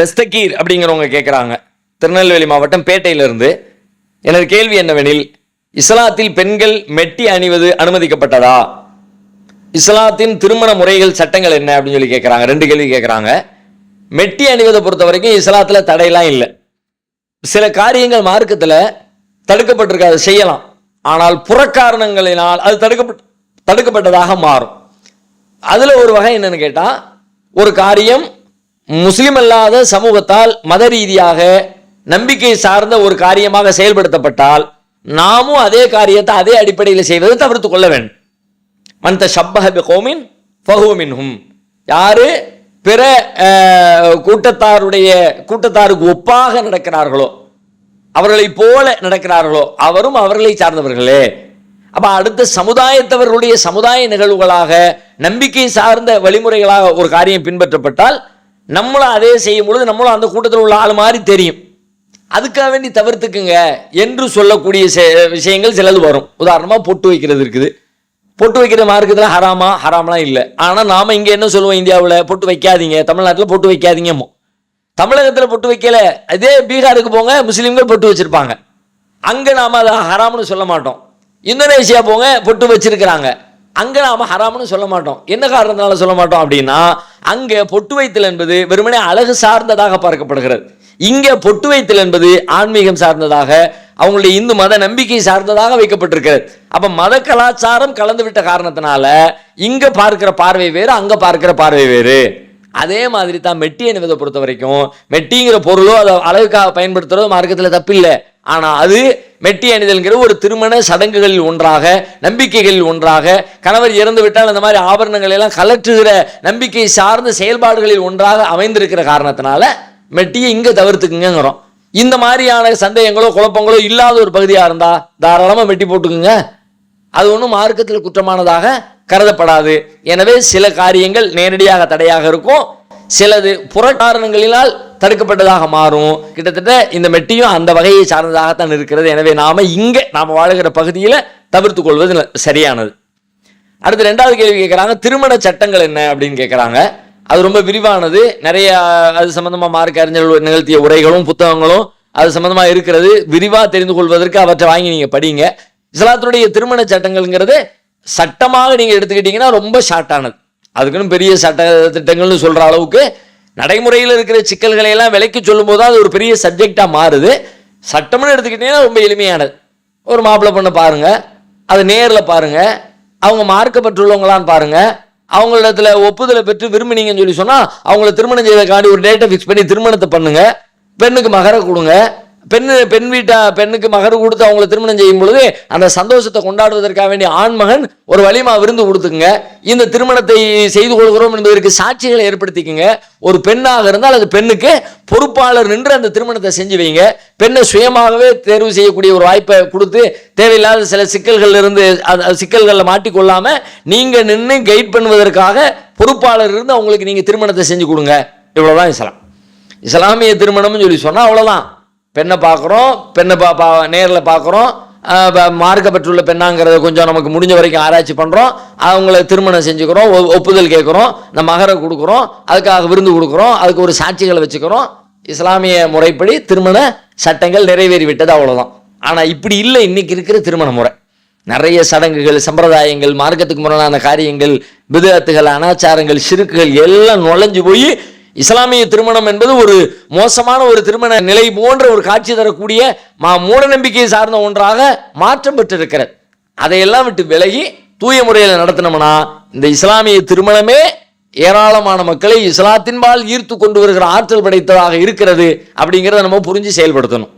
தஸ்தகீர் அப்படிங்கிறவங்க கேட்குறாங்க திருநெல்வேலி மாவட்டம் பேட்டையிலிருந்து. எனது கேள்வி என்னவெனில் இஸ்லாத்தில் பெண்கள் மெட்டி அணிவது அனுமதிக்கப்பட்டதா? இஸ்லாத்தின் திருமண முறைகள் சட்டங்கள் என்ன அப்படின்னு சொல்லி கேட்குறாங்க ரெண்டு கேள்வி கேட்குறாங்க மெட்டி அணிவதை பொறுத்த வரைக்கும் இஸ்லாத்தில் தடையெல்லாம் இல்லை. சில காரியங்கள் மார்க்கத்தில் தடுக்கப்பட்டிருக்கு அதை செய்யலாம். ஆனால் புறக்காரணங்களினால் அது தடுக்கப்பட்டு தடுக்கப்பட்டதாக மாறும். அதில் ஒரு வகை என்னன்னு கேட்டால் ஒரு காரியம் முஸ்லிம் அல்லாத சமூகத்தால் மத ரீதியாக நம்பிக்கை சார்ந்த ஒரு காரியமாக செயல்படுத்தப்பட்டால் நாமும் அதே காரியத்தை அதே அடிப்படையில் செய்வதை தவிர்த்து கொள்ள வேண்டும். மந்த ஷப்பஹபி கோமின் ஃபஹுமின்ஹும் யாரு பிற கூட்டத்தாருடைய கூட்டத்தாருக்கு ஒப்பாக நடக்கிறார்களோ அவர்களைப் போல நடக்கிறார்களோ அவரும் அவர்களை சார்ந்தவர்களே. அப்ப அடுத்த சமுதாயத்தவர்களுடைய சமுதாய நிகழ்வுகளாக நம்பிக்கை சார்ந்த வழிமுறைகளாக ஒரு காரியம் பின்பற்றப்பட்டால் நம்மளும் அதே செய்யும் பொழுது நம்மளும் அந்த கூட்டத்தில் உள்ள ஆள் மாதிரி தெரியும். அதுக்காக வேண்டி தவிர்த்துக்குங்க என்று சொல்லக்கூடிய விஷயங்கள் சிலது வரும். உதாரணமாக பொட்டு வைக்கிறது இருக்குது. பொட்டு வைக்கிற மார்க்கத்தில் ஹராமா ஹராம்லாம் இல்லை. ஆனால் நாம் இங்கே என்ன சொல்லுவோம் இந்தியாவில்? பொட்டு வைக்காதீங்க. தமிழ்நாட்டில் பொட்டு வைக்காதீங்கம்மோ. தமிழகத்தில் பொட்டு வைக்கல. அதே பீகாருக்கு போங்க முஸ்லீம்கள் பொட்டு வச்சுருப்பாங்க. அங்கே நாம் அதை ஹராம்னு சொல்ல மாட்டோம். இந்தோனேஷியா போங்க பொட்டு வச்சுருக்கிறாங்க. அங்கே நாம் ஹராம்னு சொல்ல மாட்டோம். என்ன காரணத்தினால சொல்ல மாட்டோம் அப்படின்னா அங்கே பொட்டு வைத்தல் என்பது வெறுமனே அழகு சார்ந்ததாக பார்க்கப்படுகிறது. இங்கே பொட்டு வைத்தல் என்பது ஆன்மீகம் சார்ந்ததாக அவங்களுடைய இந்து மத நம்பிக்கை சார்ந்ததாக வைக்கப்பட்டிருக்கிறது. அப்போ மத கலாச்சாரம் கலந்து விட்ட காரணத்தினால இங்கே பார்க்கிற பார்வை வேறு அங்கே பார்க்கிற பார்வை வேறு. அதே மாதிரி தான் மெட்டி அணிவதை பொறுத்த வரைக்கும் மெட்டிங்கிற பொருளோ அதை அழகுக்காக பயன்படுத்துறதோ மார்க்கத்தில் தப்பில்லை. ஆனால் அது மெட்டி அணிதல்ங்கிற ஒரு திருமண சடங்குகளில் ஒன்றாக நம்பிக்கைகளில் ஒன்றாக கணவர் இறந்து விட்டால் அந்த மாதிரி ஆபரணங்களை எல்லாம் கலற்றுகிற நம்பிக்கை சார்ந்த செயல்பாடுகளில் ஒன்றாக அமைந்திருக்கிற காரணத்தினால மெட்டியை இங்கே தவிர்த்துக்குங்கிறோம் இந்த மாதிரியான சந்தேகங்களோ குழப்பங்களோ இல்லாத ஒரு பகுதியாக இருந்தால் தாராளமாக மெட்டி போட்டுக்குங்க. அது ஒன்றும் மார்க்கத்தில் குற்றமானதாக கருதப்படாது. எனவே சில காரியங்கள் நேரடியாக தடையாக இருக்கும். சிலது புறக்காரணங்களினால் தடுக்கப்பட்டதாக மாறும். கிட்டத்தட்ட இந்த மெட்டியும் அந்த வகையை சார்ந்ததாகத்தான் இருக்கிறது. எனவே நாம இங்கே நாம வாழுகிற பகுதியில் தவிர்த்து கொள்வது ந- சரியானது. அடுத்து ரெண்டாவது கேள்வி கேட்குறாங்க திருமண சட்டங்கள் என்ன அப்படின்னு கேட்குறாங்க. அது ரொம்ப விரிவானது. நிறைய அது சம்பந்தமா மார்க் அறிஞர்கள் நிகழ்த்திய உரைகளும் புத்தகங்களும் அது சம்பந்தமா இருக்கிறது. விரிவா தெரிந்து கொள்வதற்கு அவற்றை வாங்கி நீங்க படிங்க. இஸ்லாத்துடைய திருமண சட்டங்கள்ங்கிறது சட்டமாக நீங்க எடுத்துக்கிட்டீங்கன்னா ரொம்ப ஷார்ட்டானது அதுக்குன்னு பெரிய சட்ட திட்டங்கள்னு சொல்ற அளவுக்கு நடைமுறையில் இருக்கிற சிக்கல்களை எல்லாம் விலைக்கு சொல்லும்போது அது ஒரு பெரிய சப்ஜெக்டாக மாறுது. சட்டம்னு எடுத்துக்கிட்டீங்கன்னா ரொம்ப எளிமையானது. ஒரு மாப்பிள்ளை பொண்ணை பாருங்க. அது நேரில் பாருங்க. அவங்க மார்க்கப்பட்டுள்ளவங்களான்னு பாருங்க. அவங்களிடத்துல ஒப்புதலை பெற்று விரும்பினீங்கன்னு சொல்லி சொன்னால் அவங்கள திருமணம் செய்வதற்காண்டி ஒரு டேட்டை ஃபிக்ஸ் பண்ணி திருமணத்தை பண்ணுங்க. பெண்ணுக்கு மகர கொடுங்க. பெண்ணு பெண் வீட்டா பெண்ணுக்கு மகர் கொடுத்து அவங்கள திருமணம் செய்யும் பொழுது அந்த சந்தோஷத்தை கொண்டாடுவதற்காக வேண்டிய ஆண்மகன் ஒரு வலிமா விருந்து கொடுத்துக்குங்க. இந்த திருமணத்தை செய்து கொள்கிறோம் என்பதற்கு சாட்சிகளை ஏற்படுத்திக்கங்க. ஒரு பெண்ணாக இருந்தால் அது பெண்ணுக்கு பொறுப்பாளர் நின்று அந்த திருமணத்தை செஞ்சு வைங்க. பெண்ணை சுயமாகவே தேர்வு செய்யக்கூடிய ஒரு வாய்ப்பை கொடுத்து தேவையில்லாத சில சிக்கல்கள் இருந்து அது சிக்கல்களில் மாட்டிக்கொள்ளாம நீங்க நின்று கைட் பண்ணுவதற்காக பொறுப்பாளர் இருந்து அவங்களுக்கு நீங்க திருமணத்தை செஞ்சு கொடுங்க. இவ்வளவுதான் இஸ்லாம். இஸ்லாமிய திருமணம்னு சொல்லி சொன்னா அவ்வளவுதான். பெண்ணை பார்க்குறோம் பெண்ணை பா பா நேரில் பார்க்குறோம். மார்க்கப்பட்டுள்ள பெண்ணாங்கிறத கொஞ்சம் நமக்கு முடிஞ்ச வரைக்கும் ஆராய்ச்சி பண்ணுறோம் அவங்கள திருமணம் செஞ்சுக்கிறோம் ஒ- ஒப்புதல் கேட்குறோம் இந்த மகரை கொடுக்குறோம் அதுக்காக விருந்து கொடுக்குறோம் அதுக்கு ஒரு சாட்சிகளை வச்சுக்கிறோம். இஸ்லாமிய முறைப்படி திருமண சட்டங்கள் நிறைவேறி விட்டது அவ்வளோதான் ஆனால் இப்படி இல்லை இன்னைக்கு இருக்கிற திருமண முறை. நிறைய சடங்குகள் சம்பிரதாயங்கள் மார்க்கத்துக்கு முரணான காரியங்கள் விதத்துகள் அனாச்சாரங்கள் சிறுக்குகள் எல்லாம் நுழைஞ்சு போய் இஸ்லாமிய திருமணம் என்பது ஒரு மோசமான ஒரு திருமண நிலை போன்ற ஒரு காட்சி தரக்கூடிய மா மூட நம்பிக்கையை சார்ந்த ஒன்றாக மாற்றம் பெற்றிருக்கிறது. அதையெல்லாம் விட்டு விலகி தூய முறையில் நடத்தினோம்னா இந்த இஸ்லாமிய திருமணமே ஏராளமான மக்களை இஸ்லாத்தின்பால் ஈர்த்து கொண்டு வருகிற ஆற்றல் படைத்ததாக இருக்கிறது அப்படிங்கிறத நம்ம புரிஞ்சு செயல்படுத்தணும்.